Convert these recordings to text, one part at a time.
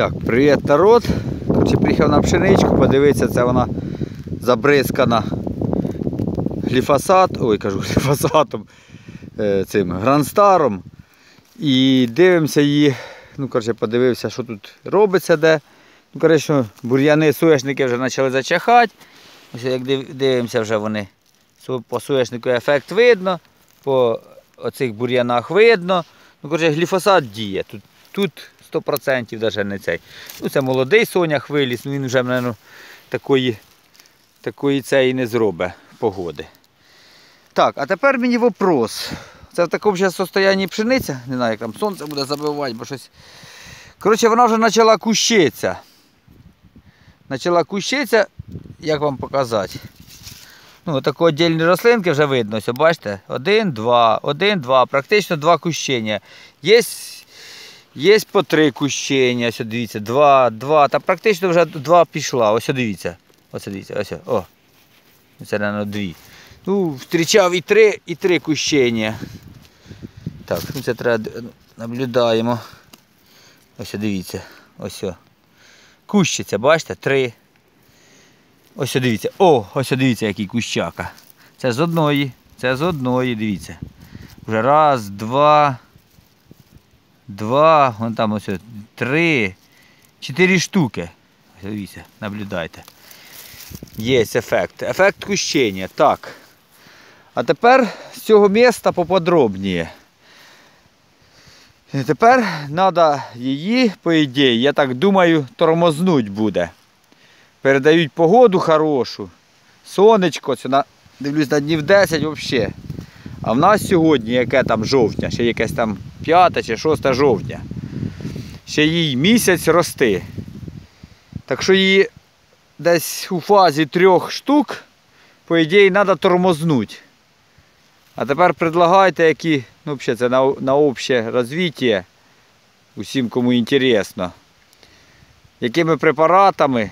Так, привіт народ. Короче, приїхав на пшеничку, подивитися, це вона забризкана гліфосат, ой, кажу, гліфосатом, е, цим гранстаром. І дивимося її, ну, коротше, подивився, що тут робиться де. Ну, коротше, бур'яни, соняшники вже почали зачахати. Ось як дивимося, вже вони по соняшнику ефект видно, по оцих бур'янах видно. Ну, коротше, гліфосат діє. Тут, тут 100% навіть не цей. Ну, це молодий сонях виліз, він вже, мабуть, такої, такої цієї не зробить погоди. Так, а тепер мені вопрос. Це в такому зараз состоянні пшениця. Не знаю, як там сонце буде забивати, бо щось. Коротше, вона вже почала кущитися. Почала кущитися, як вам показати? Ну, такі віддільні рослинки вже видно, ось, бачите? Один, два, один, два, практично два кущення. Є, є по три кущення, ось дивіться, два, два, та практично вже два пішла. Ось дивіться. Ось дивіться, ось. О. Це, мабуть, дві. Ну, зустрічав і три, і три кущення. Так, ну це треба наблюдаємо. Ось дивіться. Ось. о. Кущиця, бачите? Три. Ось дивіться. О, ось дивіться, який кущака. Це з одної. Це з одної, дивіться. Вже раз, два. Два. Вон там ось три. Чотири штуки. Ось Дивіться, наблюдайте. Є ефект. Ефект кущення. Так. А тепер з цього міста поподробніше. Тепер треба її, по ідеї, я так думаю, тормознуть буде. Передають погоду хорошу. Сонечко, на, дивлюсь на днів 10 взагалі. А в нас сьогодні яке там жовтня, ще якесь там 5 чи 6 жовтня. Ще їй місяць рости. Так що її десь у фазі трьох штук, по ідеї, треба тормознути. А тепер предлагайте, які, ну взагалі це на, на обще розвиття, усім кому інтересно. Якими препаратами,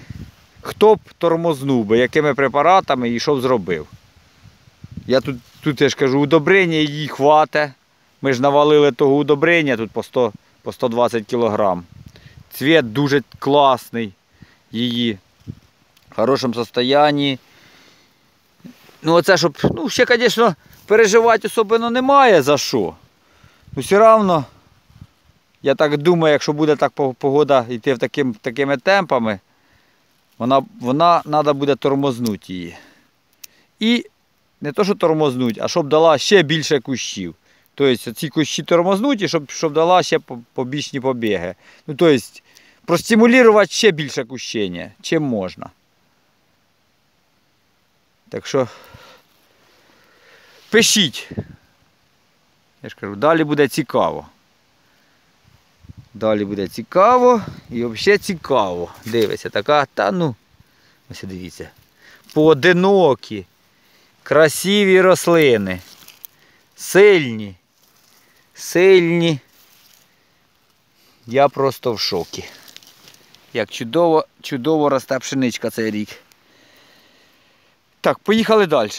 хто б тормознув би, якими препаратами і що б зробив. Я тут, тут я ж кажу, удобрення їй хвате. Ми ж навалили того удобрення тут по, 100, по 120 кг. Цвіт дуже класний її. В хорошому состоянні. Ну, оце, щоб, ну, ще, звісно, переживати особливо немає за що. Ну, все одно, я так думаю, якщо буде так погода йти в таким, такими темпами, вона, вона треба буде тормознути її. І не то, що тормознуть, а щоб дала ще більше кущів. Тобто ці кущі тормознуть і щоб, щоб дала ще побічні побіги. Ну, тобто, простимулювати ще більше кущення, чим можна. Так що пишіть. Я ж кажу, далі буде цікаво. Далі буде цікаво і взагалі цікаво. Дивиться, така, та ну, ось дивіться. Поодинокі, красиві рослини. Сильні. Сильні. Я просто в шокі. Як чудово, чудово росте пшеничка цей рік. Так, поїхали далі.